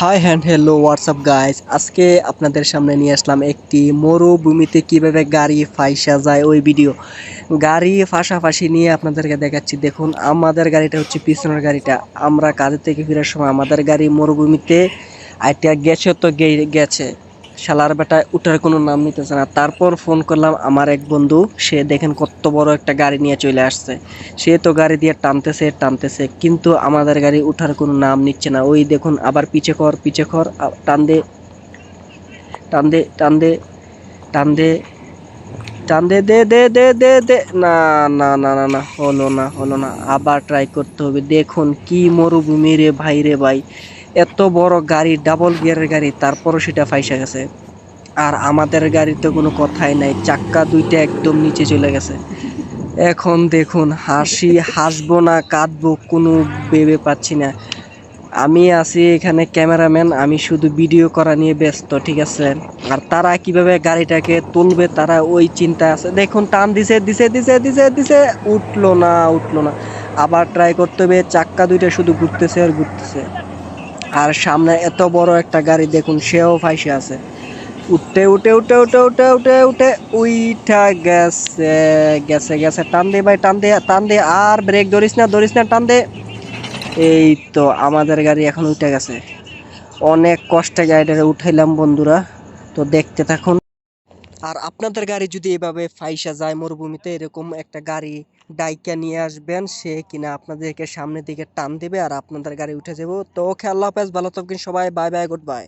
Hi hand hello WhatsApp guys আজকে আপনাদের সামনে নিয়ে আসলাম একটি মরুভূমিতে কীভাবে গাড়ি ফাইসা যায় ওই ভিডিও গাড়ি ফাঁসাফাঁসি নিয়ে আপনাদেরকে দেখাচ্ছি। দেখুন, আমাদের গাড়িটা হচ্ছে পিছনের গাড়িটা। আমরা কাজের থেকে ফেরার সময় আমাদের গাড়ি মরুভূমিতে আইটা গেছে তো গেছে। শালার বেটায় উঠার কোনো নাম নিতেছে না। তারপর ফোন করলাম আমার এক বন্ধু, সে দেখেন কত বড় একটা গাড়ি নিয়ে চলে আসছে। সে তো গাড়ি দিয়ে টানতেছে টানতেছে, কিন্তু আমাদের গাড়ি উঠার কোনো নাম নিচ্ছে না। ওই দেখুন, আবার পিছে কর পিছে কর আ- টান দে টান দে টান দে দে দে দে দে দে দে না না না না না, হলো না হলো না, আবার ট্রাই করতে হবে। দেখুন কি মরুভূমি রে ভাই রে ভাই, এত বড় গাড়ি ডাবল গিয়ারের গাড়ি, তারপরও সেটা ফাইসা গেছে। আর আমাদের গাড়িতে কোনো কথাই নাই। চাক্কা দুইটা একদম নিচে চলে গেছে। এখন দেখুন, হাসি হাসবো না, কাঁদবো, কোনো ভেবে পাচ্ছি না। আমি আছি এখানে ক্যামেরাম্যান, আমি শুধু ভিডিও করা নিয়ে ব্যস্ত, ঠিক আছে? আর তারা কীভাবে গাড়িটাকে তুলবে, তারা ওই চিন্তা আছে। দেখুন, টান দিছে দিছে দিছে দিছে দিছে, উঠল না উঠল না। আবার ট্রাই করতে হবে, চাক্কা দুইটা শুধু ঘুরতেছে আর ঘুরতেছে। আর সামনে এত বড় একটা গাড়ি, দেখুন, সেও ফাইসে আছে। উঠতে উঠে উঠে উঠে উঠে উঠে উঠে, উইঠা গেছে গেছে গেছে। টান দে ভাই, টান দে টান দে। আর ব্রেক ধরিস না ধরিস না, টান দে। এই তো আমাদের গাড়ি এখন উঠে গেছে। অনেক কষ্টে গাড়িটা উঠাইলাম বন্ধুরা। তো দেখতে থাকুন। আর আপনাদের গাড়ি যদি এভাবে ফাইসা যায় মরুভূমিতে, এরকম একটা গাড়ি ডাইকা নিয়ে আসবেন, সে কিনা আপনাদেরকে সামনের দিকে টান দেবে আর আপনাদের গাড়ি উঠে যাব। তো ওকে আল্লাহ হাফেজ ভালো থাকবেন সবাই। Bye bye, good bye.